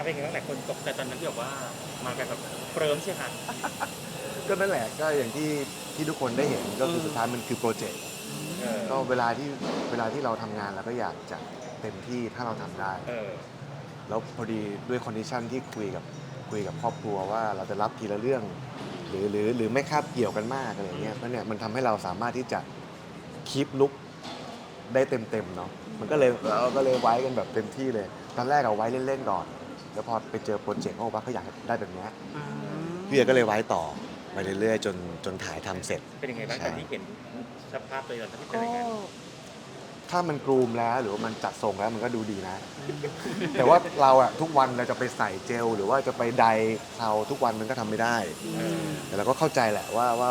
เอาเป็นไงบ้างหลายคนตกใจตอนนั้นที่แบบว่ามากันแบบเฟิร์มใช่ไหมก็นั่นแหละก็อย่างที่ที่ทุกคนได้เห็นก็คือสุดท้ายมันคือโปรเจกต์เออก็เวลาที่เวลาที่เราทำงานเราก็อยากจะเต็มที่ถ้าเราทำได้ เออแล้วพอดีด้วยคอนดิชันที่คุยกับคุยกับครอบครัวว่าเราจะรับทีละเรื่อง หรือหรือหรือไม่คาบเกี่ยวกันมากอะไรเงี้ยเพราะเนี่ยมันทำให้เราสามารถที่จะคีปลุกได้เต็มเต็มๆเนาะมันก็เลยเราก็เลยไว้กันแบบเต็มที่เลย ตอนแรกเอาไว้เล่นๆก่อน แล้วพอไปเจอโปรเจกต์เขาบอกว่าเขาอยากได้แบบเนี้ยพี่เอก็เลยไว้ต่อไปเรื่อยๆจนจนถ่ายทำเสร็จ เป็นยังไงบ้างใช่ตอนที่เห็นสภาพตัวตอนที่เป็นก็ยังไงถ้ามันกรูมแล้วหรือว่ามันจัดทรงแล้วมันก็ดูดีนะ แต่ว่าเราอะทุกวันเราจะไปใส่เจล หรือว่าจะไปไดเคราทุกวันมันก็ทำไม่ได้ เออแต่เราก็เข้าใจแหละว่าว่า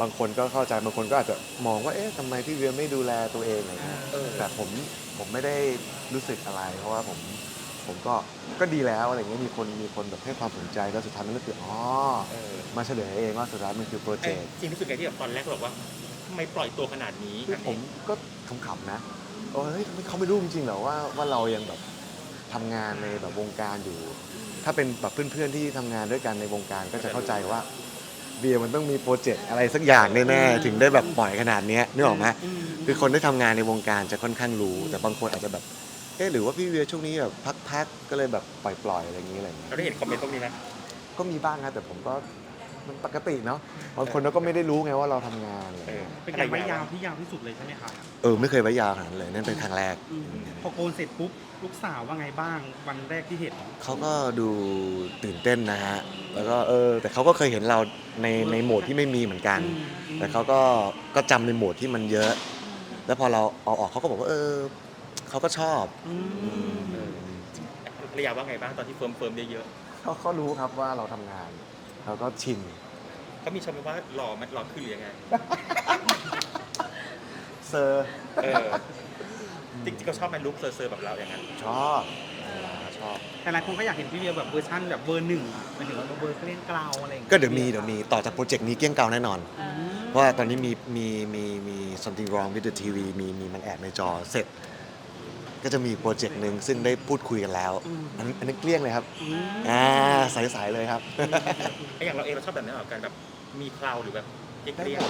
บางคนก็เข้าใจบางคนก็อาจจะมองว่าเอ๊ะทำไมพี่เวียไม่ดูแลตัวเองอะไรเงี้ยเออแต่ผมผมไม่ได้รู้สึกอะไร เพราะว่าผม ผมก็ก็ดีแล้วอะไรเงี้ยมีคนมีคนแบบให้ความสนใจแล้วสุดท้ายมันก็คืออ๋อเออมาเฉลยเองว่าสุดท้ายมันคือโปรเจเอ้ยกต์จริงรู้สึกไงที่แบบตอนแรกบอกว่าทำไมปล่อยตัวขนาดนี้คือผมก็ขำๆนะโอ้ยเขาไม่รู้จริงๆเหรอว่าว่าเรายังแบบทำงานในแบบวงการอยู่ ถ้าเป็นแบบเพื่อนๆที่ทำงานด้วยกันในวงการก็จะเข้าใจว่าเบียร์มันต้องมีโปรเจกต์อะไรสักอย่างแน่ๆถึงได้แบบปล่อยขนาดเนี้ยนึกออกไหมคือคนที่ทำงานในวงการจะค่อนข้างรู้ แต่บางคนอาจจะแบบเอ๊ะหรือว่าพี่เวียช่วงนี้แบบพักๆก็เลยแบบปล่อยๆอะไรอย่างนี้อะไรอย่างเงี้ย เราได้เห็นคอมเมนต์พวกนี้ไหมก็มีบ้างครับแต่ผมก็มันปกติเนาะบางคนเราก็ไม่ได้รู้ไงว่าเราทำงานอะไรเออย่างอเงี้ยเป็นการไว้ยาวที่ยาวที่สุดเลยใช่ไหมคะเออไม่เคยไว้ยาวขนาดนั้นเลยนั่นเป็นครั้งแรกพอโกนเสร็จปุ๊บลูกสาวว่าไงบ้างวันแรกที่เห็น เขาก็ดูตื่นเต้นนะฮะ แล้วก็เออ แต่เขาก็เคยเห็นเราในในโหมดที่ไม่มีเหมือนกันแต่เขาก็ก็จำในโหมดที่มันเยอะ แล้วพอเราเอาออกเขาก็บอกว่าเออ เขาก็ชอบอืมเออภรรยาว่าไงบ้างตอนที่เฟิร์มเฟิร์มเยอะเขาเขารู้ครับว่าเราทำงานเราก็ชิน ๆเขามีชมไหมว่าหล่อมันหล่อขึ้นหรือยังไงเซอร์เออจริงๆเขาชอบไหมลุคเซอร์ๆแบบเราอย่างนั้นชอบชอบ แต่หลายคนก็อยากเห็นพี่เวียแบบเวอร์ชันแบบเบอร์หนึ่งอะหมายถึงว่าเบอร์เล่นกลาวอะไรอย่างเงี้ยก็เดี๋ยวมีเดี๋ยวมีต่อจากโปรเจกต์นี้เกลี้ยงเก่าแน่นอนอืมเพราะว่าตอนนี้มีมีมีมี something wrong with the TV มีมีมันแอบในจอเสร็จ ก็จะมีโปรเจกต์หนึ่งซึ่งได้พูดคุยกันแล้ว อันนั้นอันนั้นเกลี้ยงเลยครับอืมอ่าใสๆเลยครับไอ้อย่างเราเองเราชอบแบบนั้นเหรอการแบบมีเคราวหรือแบบเกลี้ยง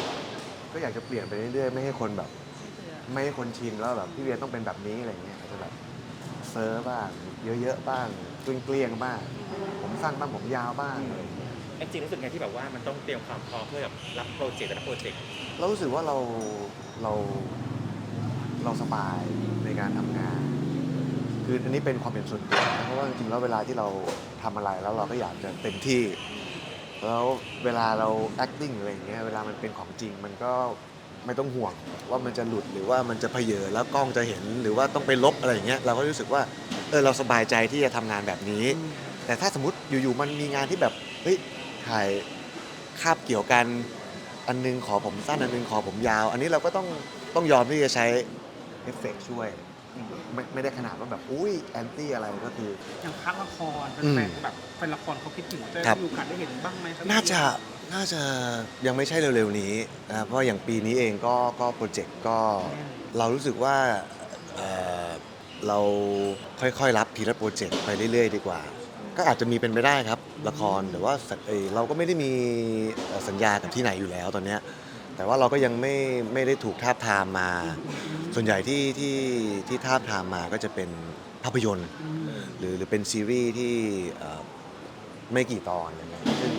ก็อยากจะเปลี่ยนไปเรื่อยๆ ไม่ให้คนแบบ ไม่ให้คนชินว่าแบบพี่เวียต้องเป็นแบบนี้อะไรเงี้ยอาจจะแบบเซอร์บ้าง เยอะๆบ้างเกลี้ยงๆบ้าง ผมสั้นบ้างผมยาวบ้างอะไรเงี้ยๆไอ้จริงรู้สึกไงที่แบบว่ามันต้องเตรียมความพร้อมเพื่อแบบรับโปรเจกต์แต่ละโปรเจกต์เรารู้สึกว่าเราเรา เราสบายในการทำงาน คืออันนี้เป็นความเป็นส่วนตัวเพราะว่าจริงๆแล้วเวลาที่เราทำอะไรแล้วเราก็อยากจะเต็มที่ แล้วเวลาเรา acting อะไรอย่างเงี้ยเวลามันเป็นของจริงมันก็ไม่ต้องห่วงว่ามันจะหลุดหรือว่ามันจะเพเยอแล้วกล้องจะเห็นหรือว่าต้องไปลบอะไรอย่างเงี้ยเราก็รู้สึกว่าเออเราสบายใจที่จะทำงานแบบนี้ แต่ถ้าสมมติอยู่ๆมันมีงานที่แบบเฮ้ยถ่ายคาบเกี่ยวกัน อันนึงขอผมสั้นอันนึงขอผมยาว อันนี้เราก็ต้องต้องยอมที่จะใช้ เอฟเฟกต์ช่วย ไม่ไม่ได้ขนาดว่าแบบ อุ้ยแอนตี้อะไรก็คือ อย่างคัดละครอืมแฟนๆแบบเป็นละครเขาคิดถึงจะครับ มีโอกาสได้เห็นบ้างไหมครับน่าจะน่าจะยังไม่ใช่เร็วๆนี้นะครับเพราะอย่างปีนี้เองก็ก็โปรเจกต์ก็เรารู้สึกว่าเอ่อเราค่อยๆรับทีละโปรเจกต์ไปเรื่อยๆ ดีกว่า ก็อาจจะมีเป็นไปได้ครับ ละครแต่ว่าสัเอ่อเราก็ไม่ได้มีเอ่อสัญญากับที่ไหนอยู่แล้วตอนเนี้ยแต่ว่าเราก็ยังไม่ไม่ได้ถูกทาบทามมา ส่วนใหญ่ที่ที่ที่ทาบทามมาก็จะเป็นภาพยนตร์อืมหรือหรือเป็นซีรีส์ที่เอ่อไม่กี่ตอนอะไรเงี้ยซึ่ง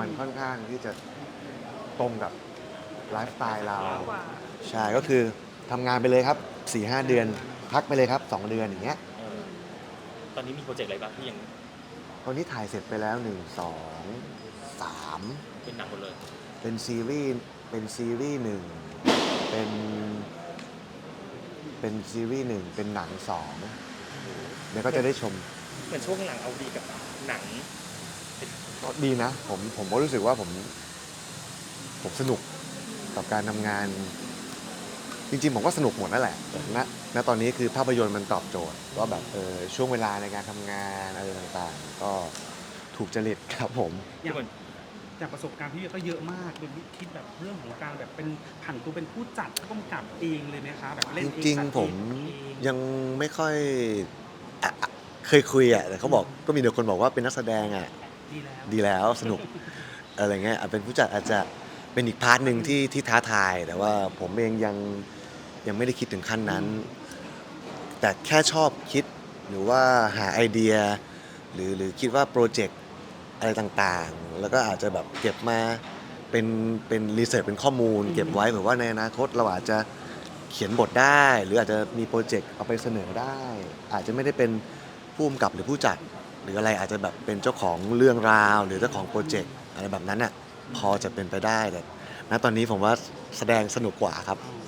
มันค่อนข้างที่จะตรงกับไลฟ์สไตล์เราใช่ก็คือทำงานไปเลยครับ4-5เดือน พักไปเลยครับ 2 เดือนอย่างเงี้ยเออตอนนี้มีโปรเจกต์อะไรบ้างที่ยังตอนนี้ถ่ายเสร็จไปแล้ว 1 2 3 เป็นหนังหมดเลย เป็นซีรีส์เป็นซีรีส์หนึ่งเป็น เป็นซีรีส์หนึ่งเป็นหนังสองเดี๋ยวก็จะได้ชมเหมือนช่วงหลังเอาดีกับหนังก็ดีนะ ผมผมก็รู้สึกว่าผม ผมสนุกกับการทำงาน จริงๆ ผมก็สนุกหมดนั่นแหละแต่ณณตอนนี้คือภาพยนตร์มันตอบโจทย์ว่าแบบเออช่วงเวลาในการทำงานอะไรต่างๆ ก็ถูกจริตครับผม อย่าง จากประสบการณ์พี่เวียก็เยอะมากโดยคิดแบบเรื่องของการแบบเป็นผันตัวเป็นผู้จัดผู้กำกับเองเลยไหมคะแบบเล่นจเองริงจัดๆผมเองยังไม่ค่อยอะอะเคยคุยอะแต่เขาบอกก็มีเด็กคนบอกว่าเป็นนักแสดงอะ ดีแล้ว ดีแล้วสนุก อะไรเงี้ยอาจเป็นผู้จัดอาจจะเป็นอีกพาร์ทหนึ่งที่ที่ท้าทาย แต่ว่าผมเองยังยังไม่ได้คิดถึงขั้นนั้น แต่แค่ชอบคิดหรือว่าหาไอเดีย หรือหรือคิดว่าโปรเจกต์ อะไรต่างๆ แล้วก็อาจจะแบบเก็บมาเป็นเป็นรีเสิร์ชเป็นข้อมูล เก็บไว้เผื่อว่าในอนาคตเราอาจจะเขียนบทได้ หรืออาจจะมีโปรเจกต์เอาไปเสนอได้ อาจจะไม่ได้เป็นผู้กำกับหรือผู้จัด หรืออะไรอาจจะแบบเป็นเจ้าของเรื่องราว หรือเจ้าของโปรเจกต์อะไรแบบนั้นอะพอจะเป็นไปได้แต่ณตอนนี้ผมว่าแสดงสนุกกว่าครับส